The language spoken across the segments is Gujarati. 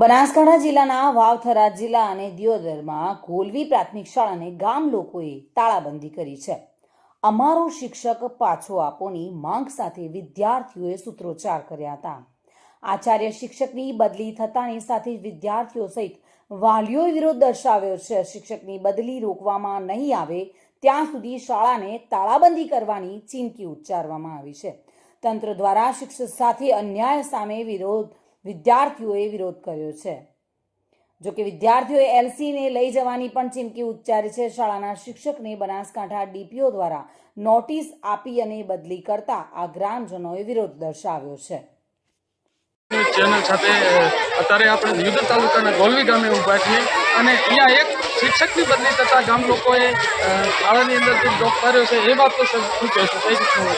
બનાસકાંઠા જિલ્લાના વાવથરા જિલ્લા અને દિયોદરમાં ગોલવી પ્રાથમિક શાળાને ગામ લોકોએ તાળાબંધી કરી છે. અમારો શિક્ષક પાછો આપોની માંગ સાથે વિદ્યાર્થીઓએ સૂત્રોચ્ચાર કર્યા હતા. આચાર્ય શિક્ષકની બદલી થતાની સાથે વિદ્યાર્થીઓ સહિત વાલીઓએ વિરોધ દર્શાવ્યો છે. શિક્ષકની બદલી રોકવામાં નહીં આવે ત્યાં સુધી શાળાને તાળાબંધી કરવાની ચીમકી ઉચ્ચારવામાં આવી છે. તંત્ર દ્વારા શિક્ષક સાથે અન્યાય સામે વિરોધ વિદ્યાર્થીઓએ વિરોધ કર્યો છે. જોકે વિદ્યાર્થીઓએ એલસીને લઈ જવાની પણ ચીમકી ઉચ્ચારી છે. શાળાના શિક્ષકને બનાસકાંઠા ડીપીઓ દ્વારા નોટિસ આપી અને બદલી કરતા આ ગ્રામજનોએ વિરોધ દર્શાવ્યો છે. ચેનલ સાથે અત્યારે આપણે વિવિધ તાલુકાના ગોલવી ગામે ઊભા છીએ અને અહીંયા એક શિક્ષકની બદલી થતાં ગામ લોકોએ શાળાની અંદર જે ડોક કર્યો છે. એ બાબતો શું કહેશો? કઈ રીતનું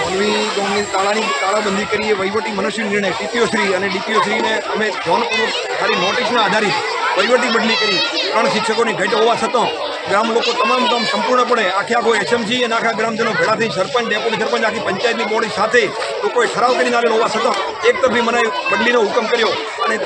મોલવી ગામની તાળાની તાળાબંધી કરીએ વહીવટી મનુષ્ય નિર્ણય. ટીપીઓ શ્રી અને ડીપીઓ શ્રીને અમે જોનપૂર્વક ખાલી નોટિસના આધારિત વહીવટી બદલી કરી. ત્રણ શિક્ષકોની ઘટ હોવા છતાં ગ્રામ લોકો તમામ ગામ સંપૂર્ણપણે આખે આખો એસએમસી અને આખા ગ્રામજનો ભેળા થઈ સરપંચ, ડેપ્યુટી સરપંચ, આખી પંચાયતની બોડી સાથે લોકોએ ઠરાવ કરીને આવેલો હોવા છતાં એક તરફી મને બદલીનો હુકમ કર્યો અને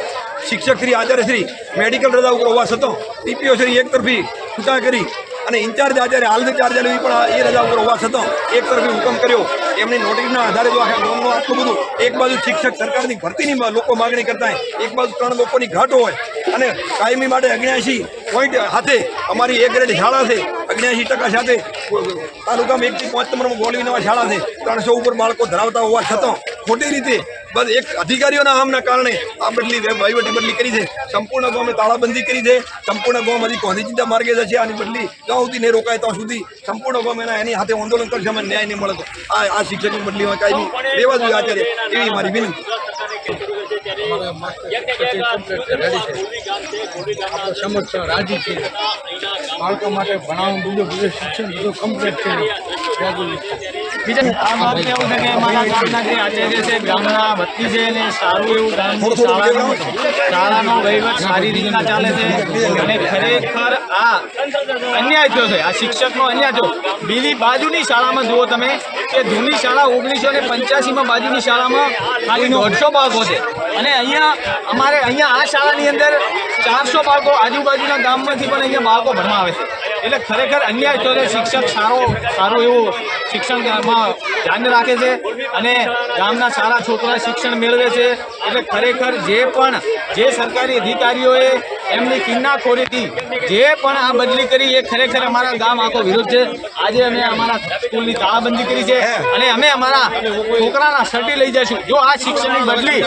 શિક્ષક શ્રી, આચાર્ય શ્રી મેડિકલ રજા ઉપર હોવા છતાં ટીપીઓ શ્રી એક તરફી છૂટા કરી. અને ઇન્ચાર્જ આચાર્ય હાલ ચાર્જ લેવી પણ એ રજા ઉપર હોવા છતાં એક તરફી હુકમ કર્યો. એમની નોટિસના આધારે જો આખા ગામનું આટલું બધું, એક બાજુ શિક્ષક સરકારની ભરતીની લોકો માગણી કરતા હોય, એક બાજુ ત્રણ લોકોની ઘાટ હોય, અને કાયમી માટે અગ્યાસી પોઈન્ટ સાથે અમારી એક ગ્રેડ શાળા છે અગ્યાસી ટકા સાથે તાલુકામાં એકથી પાંચ નંબરમાં ગોળવીનવા શાળા છે, ત્રણસો ઉપર બાળકો ધરાવતા હોવા છતાં ખોટી રીતે બસ એક અધિકારીઓના આમના કારણે આ બદલી વહીવટી બદલી કરી છે. સંપૂર્ણ ગામે તાળાબંધી કરી છે. સંપૂર્ણ ગામ હજી ગાંધીજીના માર્ગે જશે આની બદલી જ્યાં સુધી નહીં રોકાય ત્યાં સુધી સંપૂર્ણ ગામ એના એની હાથે આંદોલન કરશે. અમને ન્યાય નહીં મળે તો. આ આ શિક્ષકની બદલીમાં કાંઈ નહીં લેવા જોઈએ આચાર્ય એવી મારી વિનંતી. રાજી છે. બાળકો માટે ભણાવવાનું બીજું બીજું શિક્ષણ બધું કમ્પ્લીટ છે. આ વાત એવું છે કે મારા ગામના જે આચાર્ય છે ગામના વતની છે ને સારું એવું શાળાનું શાળાનો વહીવટ સારી રીતના ચાલે છે. અને ખરેખર આ અન્યાય થયો છે. આ શિક્ષકનો અન્યાય થયો. બીજી બાજુની શાળામાં જુઓ તમે કે જૂની શાળા ઓગણીસો ને પંચ્યાસીમાં બાજુની શાળામાં ખાલી દોઢસો બાળકો છે. અને અહીંયા અમારે અહીંયા આ શાળાની અંદર ચારસો બાળકો આજુબાજુના ગામમાંથી પણ અહીંયા બાળકો ભણવા આવે છે. એટલે ખરેખર અન્યાય તો શિક્ષક સારો, સારું એવું શિક્ષણમાં ધ્યાન રાખે છે અને ગામના સારા છોકરા શિક્ષણ મેળવે છે. એટલે ખરેખર જે પણ જે સરકારી અધિકારીઓએ એમની કિન્નાખોરીથી જે પણ આ બદલી કરી એ ખરેખર અમારા ગામ આખો વિરોધ છે આજે અમે અમારા સ્કૂલની તાળાબંધી કરી છે અને અમે અમારા છોકરાના સર્ટી લઈ જઈશું જો આ શિક્ષણની બદલી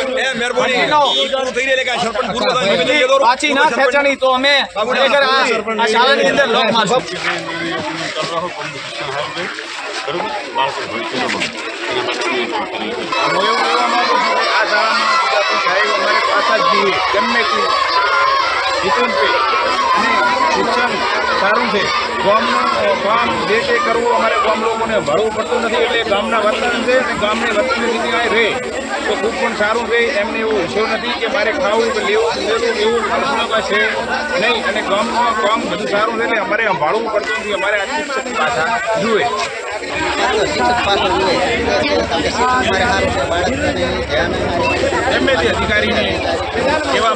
પાછી ના ખેંચણી તો અમે ખરેખર આ શાળાની અંદર લોક મારશું આ શાળામાં સાહેબ અમારે પાછા જ જોઈએ ગમે તે વિતરણભાઈ અને શિક્ષણ સારું છે. ગામનું કામ જે તે કરવું, અમારે ગામ લોકોને ભરવું પડતું નથી એટલે ગામના વર્તન છે અને ગામની વર્તનની સ્થિતિ અહીં રહે તો ખૂબ પણ સારું રહે એમને એવું ઈચ્છો નથી કે મારે ખાવું કે લેવું લેવું એવું પ્રશ્નમાં છે નહીં. અને ગામમાં કામ બધું સારું છે એટલે અમારે ભાડવું પડતું નથી. અમારે આ શિક્ષક પાછા જુએ તે અધિકારીને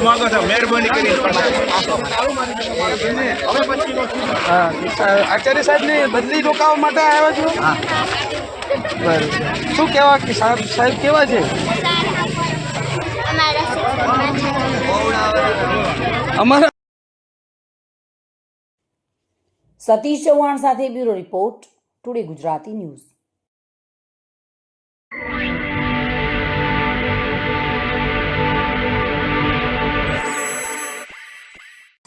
માંગો છો મહેરબાની કરી આચાર્ય સાહેબની બદલી રોકાવા માટે આવ્યા છો. બરાબર. શું કહેવા કે સાહેબ સાહેબ કેવા છે? અમારા સતીશ ચૌહાણ સાથે bureau report today Gujarati news.